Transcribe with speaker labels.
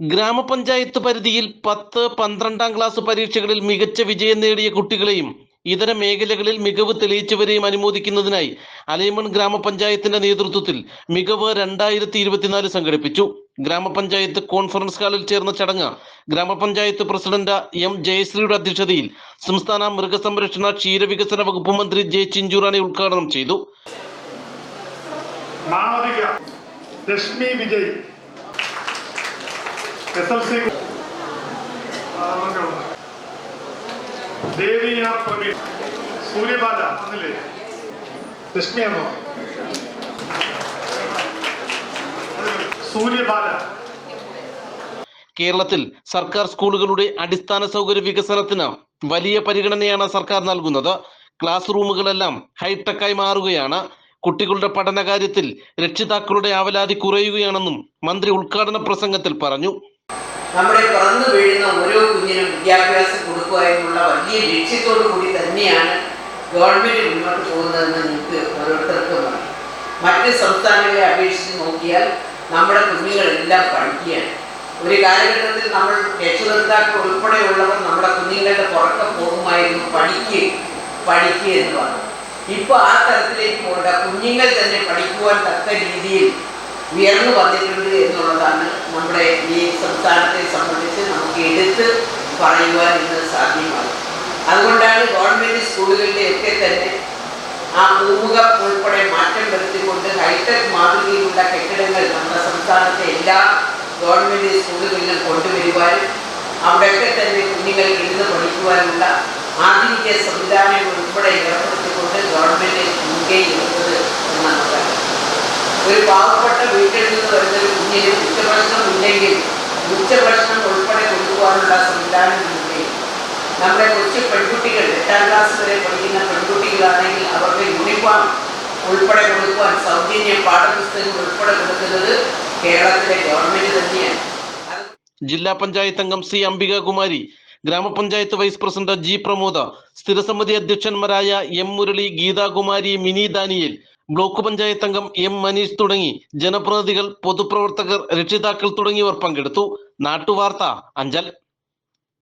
Speaker 1: ഗ്രാമപഞ്ചായത്ത് പരിധിയിൽ പത്ത് പന്ത്രണ്ടാം ക്ലാസ് പരീക്ഷകളിൽ മികച്ച വിജയം നേടിയ കുട്ടികളെയും ഇതര മേഖലകളിൽ മികവ് തെളിയിച്ചവരെയും അനുമോദിക്കുന്നതിനായി അലൈമൺ ഗ്രാമപഞ്ചായത്തിന്റെ നേതൃത്വത്തിൽ മികവ് രണ്ടായിരത്തി ഇരുപത്തിനാല് സംഘടിപ്പിച്ചു. ഗ്രാമപഞ്ചായത്ത് കോൺഫറൻസ് ഹാളിൽ ചേർന്ന ചടങ്ങ് ഗ്രാമപഞ്ചായത്ത് പ്രസിഡന്റ് എം ജയശ്രീയുടെ അധ്യക്ഷതയിൽ സംസ്ഥാന മൃഗസംരക്ഷണ ക്ഷീരവികസന വകുപ്പ് മന്ത്രി ജെ ചിഞ്ചുറാണി ഉദ്ഘാടനം ചെയ്തു.
Speaker 2: ലക്ഷ്മി വിജയ്
Speaker 1: കേരളത്തിൽ സർക്കാർ സ്കൂളുകളുടെ അടിസ്ഥാന സൗകര്യ വികസനത്തിന് വലിയ പരിഗണനയാണ് സർക്കാർ നൽകുന്നത്. ക്ലാസ് റൂമുകളെല്ലാം ഹൈടെക്കായി മാറുകയാണ്. കുട്ടികളുടെ പഠന കാര്യത്തിൽ രക്ഷിതാക്കളുടെ ആവലാതി കുറയുകയാണെന്നും മന്ത്രി ഉദ്ഘാടന പ്രസംഗത്തിൽ പറഞ്ഞു.
Speaker 3: നമ്മുടെ പിറന്നു വീഴുന്ന ഓരോ കുഞ്ഞിനും വിദ്യാഭ്യാസം കൊടുക്കുക എന്നുള്ള വലിയ ലക്ഷ്യത്തോടു കൂടി തന്നെയാണ് ഗവൺമെന്റ് മുന്നോട്ട് പോകുന്നതെന്ന് നിങ്ങൾക്ക് ഓരോരുത്തർക്കും അറിയാം. മറ്റ് സംസ്ഥാനങ്ങളെ അപേക്ഷിച്ച് നോക്കിയാൽ നമ്മുടെ കുഞ്ഞുങ്ങളെല്ലാം പഠിക്കുകയാണ്. ഒരു കാലഘട്ടത്തിൽ നമ്മൾ രക്ഷകർത്താക്കൾ ഉൾപ്പെടെയുള്ളവർ നമ്മുടെ കുഞ്ഞുങ്ങളുടെ പുറക്കം പോകുമായിരുന്നു പഠിക്കുക പഠിക്കുക എന്ന് പറഞ്ഞു ഇപ്പോൾ ആ തരത്തിലേക്ക് പോകേണ്ട. കുഞ്ഞുങ്ങൾ തന്നെ പഠിക്കുവാൻ തക്ക രീതിയിൽ ഉയർന്നു വന്നിട്ടുണ്ട് എന്നുള്ളതാണ് നമ്മുടെ ഈ സംസ്ഥാനത്തെ സംബന്ധിച്ച് നമുക്ക് എടുത്ത് പറയുവാൻ ഇന്ന് സാധ്യമാണ്. അതുകൊണ്ടാണ് ഗവൺമെന്റ് സ്കൂളുകളുടെ ഒക്കെ തന്നെ ആ പൂമുഖം ഉൾപ്പെടെ മാറ്റം വരുത്തിക്കൊണ്ട് ഹൈടെക് മാതൃകയിലുള്ള കെട്ടിടങ്ങൾ നമ്മുടെ സംസ്ഥാനത്തെ എല്ലാ ഗവൺമെന്റ് സ്കൂളുകളിലും കൊണ്ടുവരുവാനും അവിടെയൊക്കെ തന്നെ കുഞ്ഞുങ്ങൾക്ക് ഇരുന്ന് പഠിക്കുവാനുള്ള ആധുനിക സംവിധാനങ്ങൾ ഉൾപ്പെടെ ഏർപ്പെടുത്തിക്കൊണ്ട് ഗവൺമെന്റ് മുൻകൈ എടുത്തത് എന്നാണ് ഒരു പാവപ്പെട്ട വീട്ടിൽ നിന്ന് വരുന്ന ഒരു കുഞ്ഞിന് ഉച്ചഭക്ഷണം ഇല്ലെങ്കിൽ ഉച്ചഭക്ഷണം ഉൾപ്പെടെ കൊണ്ടുപോകാനുള്ള സംവിധാനം ഉണ്ട് നമ്മുടെ കൊച്ചു പെൺകുട്ടികൾ എട്ടാം ക്ലാസ് വരെ പഠിക്കുന്ന പെൺകുട്ടികളാണെങ്കിൽ അവരുടെ യൂണിഫോം ഉൾപ്പെടെ കൊടുക്കുവാൻ സൗജന്യ പാഠപുസ്തകങ്ങൾ ഉൾപ്പെടെ കൊടുക്കുന്നത് കേരളത്തിലെ ഗവൺമെന്റ് തന്നെയാണ്.
Speaker 1: ജില്ലാ പഞ്ചായത്ത് അംഗം സി അംബികാകുമാരി ഗ്രാമപഞ്ചായത്ത് വൈസ് പ്രസിഡന്റ് ജി പ്രമോദ സ്ഥിരസമിതി അധ്യക്ഷന്മാരായ എം മുരളി ഗീതാകുമാരി മിനി ദാനിയേൽ ബ്ലോക്ക് പഞ്ചായത്ത് അംഗം എം മനീഷ് തുടങ്ങി ജനപ്രതിനിധികൾ പൊതുപ്രവർത്തകർ രക്ഷിതാക്കൾ തുടങ്ങിയവർ പങ്കെടുത്തു. നാട്ടുവാർത്ത അഞ്ചൽ